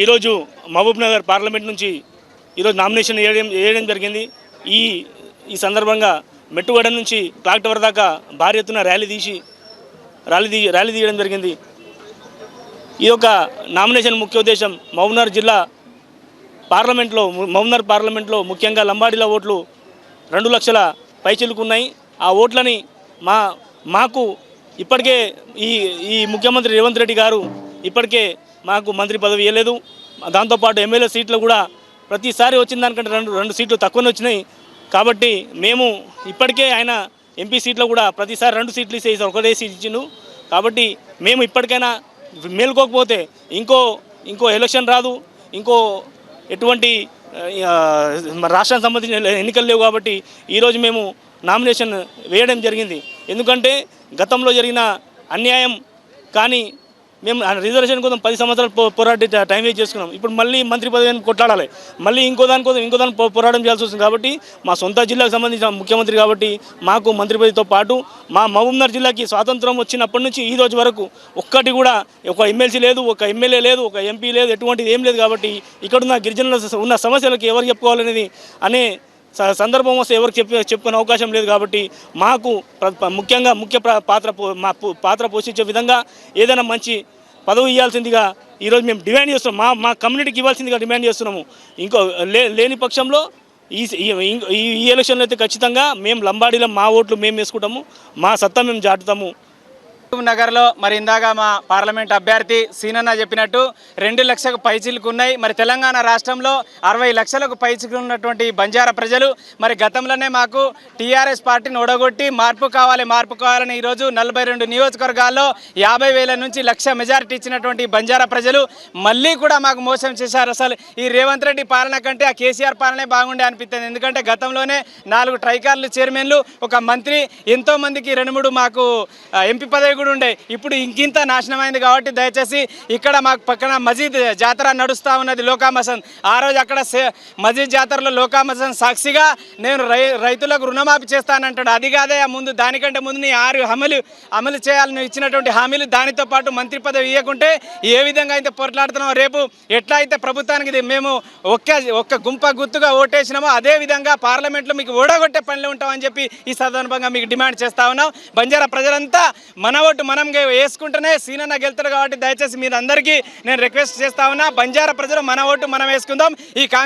ఈరోజు మహబూబ్ నగర్ పార్లమెంట్ నుంచి ఈరోజు నామినేషన్ వేయడం వేయడం జరిగింది. ఈ ఈ సందర్భంగా మెట్టుగడ నుంచి క్లాక్ టవర్ దాకా భారీ ఎత్తున ర్యాలీ తీసి ర్యాలీ తీ ర్యాలీ తీయడం జరిగింది. ఈ యొక్క నామినేషన్ ముఖ్య ఉద్దేశం మహబూబ్నగర్ జిల్లా పార్లమెంట్లో మహబూబ్నగర్ పార్లమెంట్లో ముఖ్యంగా లంబాడీల ఓట్లు రెండు లక్షల పైచిలుకున్నాయి. ఆ ఓట్లని మా మాకు ఇప్పటికే ఈ ఈ ముఖ్యమంత్రి రేవంత్ రెడ్డి గారు ఇప్పటికే మాకు మంత్రి పదవి ఇవ్వలేదు. దాంతోపాటు ఎమ్మెల్యే సీట్లు కూడా ప్రతిసారి వచ్చిన దానికంటే రెండు రెండు సీట్లు తక్కువనే వచ్చినాయి. కాబట్టి మేము ఇప్పటికే ఆయన ఎంపీ సీట్లో కూడా ప్రతిసారి రెండు సీట్లు ఇస్తే ఒకటే సీట్ ఇచ్చిండు. కాబట్టి మేము ఇప్పటికైనా మేల్కోకపోతే ఇంకో ఇంకో ఎలక్షన్ రాదు. ఇంకో ఎటువంటి రాష్ట్రానికి సంబంధించిన ఎన్నికలు లేవు కాబట్టి ఈరోజు మేము నామినేషన్ వేయడం జరిగింది. ఎందుకంటే గతంలో జరిగిన అన్యాయం కానీ మేము రిజర్వేషన్ కోసం పది సంవత్సరాలు పోరాడి టైం వేస్ట్ చేసుకున్నాం. ఇప్పుడు మళ్ళీ మంత్రి పదవిని కొట్లాడాలి. మళ్ళీ ఇంకో దాని కోసం ఇంకో దాని పోరాటం చేయాల్సి వస్తుంది కాబట్టి మా సొంత జిల్లాకు సంబంధించిన ముఖ్యమంత్రి కాబట్టి మాకు మంత్రి పదవితో పాటు మా మహబూబ్నగర్ జిల్లాకి స్వాతంత్రం వచ్చినప్పటి నుంచి ఈ రోజు వరకు ఒక్కటి కూడా ఒక ఎమ్మెల్సీ లేదు ఒక ఎమ్మెల్యే లేదు ఒక ఎంపీ లేదు ఎటువంటిది ఏం లేదు కాబట్టి ఇక్కడున్న గిరిజనుల ఉన్న సమస్యలకు ఎవరు చెప్పుకోవాలనేది అనే సందర్భం వస్తే ఎవరికి చెప్పే చెప్పుకునే అవకాశం లేదు కాబట్టి మాకు ముఖ్యంగా ముఖ్య పాత్ర పో- మా పాత్ర పోషించే విధంగా ఏదైనా మంచి పదవి ఇవ్వాల్సిందిగా ఈరోజు మేము డిమాండ్ చేస్తున్నాం. మా మా కమ్యూనిటీకి ఇవ్వాల్సిందిగా డిమాండ్ చేస్తున్నాము. ఇంకో లే లేని పక్షంలో ఈ ఈ- ఈ ఈ ఎలక్షన్లో అయితే ఖచ్చితంగా మేము లంబాడీలో మా ఓట్లు మేము వేసుకుంటాము. మా సత్తా మేము జాటుతాము నగర్లో మరి ఇందాక మా పార్లమెంట్ అభ్యర్థి సీనన్న చెప్పినట్టు రెండు లక్షలకు పైచిలకు ఉన్నాయి. మరి తెలంగాణ రాష్ట్రంలో అరవై లక్షలకు పైచిలు ఉన్నటువంటి బంజారా ప్రజలు మరి గతంలోనే మాకు టీఆర్ఎస్ పార్టీని ఓడగొట్టి మార్పు కావాలి మార్పు కావాలని ఈరోజు నలభై రెండు నియోజకవర్గాల్లో యాభై వేల నుంచి లక్ష మెజారిటీ ఇచ్చినటువంటి బంజారా ప్రజలు మళ్ళీ కూడా మాకు మోసం చేశారు. అసలు ఈ రేవంత్ రెడ్డి పాలన కంటే ఆ కేసీఆర్ పాలనే బాగుండే అనిపిస్తుంది. ఎందుకంటే గతంలోనే నాలుగు ట్రైకార్లు చైర్మన్లు ఒక మంత్రి ఎంతోమందికి రెండు మూడు మాకు ఎంపీ పదవి కూడా ఉండే. ఇప్పుడు ఇంకింత నాశనమైంది కాబట్టి దయచేసి ఇక్కడ మాకు పక్కన మజీద్ జాతర నడుస్తూ ఉన్నది లోకామసన్ ఆ రోజు అక్కడ మజీద్ జాతరలో లోకామసన్ సాక్షిగా నేను రై రైతులకు రుణమాఫీ చేస్తానంటాడు. అది కాదే ఆ ముందు దానికంటే ముందు నీ ఆరు హామీలు అమలు చేయాలని ఇచ్చినటువంటి హామీలు దానితో పాటు మంత్రి పదవి ఇవ్వకుంటే ఏ విధంగా అయితే పోట్లాడుతున్నామో రేపు ఎట్లా అయితే ప్రభుత్వానికి ఇది మేము ఒక్క ఒక్క గుంప గుర్తుగా ఓటేసినామో అదే విధంగా పార్లమెంట్లో మీకు ఓడగొట్టే పనిలో ఉంటామని చెప్పి ఈ సందర్భంగా మీకు డిమాండ్ చేస్తా ఉన్నాం. బంజారా ప్రజలంతా మన ఓటు మనం వేసుకుంటేనే సీనన్న గెలుతాడు కాబట్టి దయచేసి మీరు అందరికీ నేను రిక్వెస్ట్ చేస్తా ఉన్నా. బంజారా ప్రజలు మన ఓటు మనం వేసుకుందాం. ఈ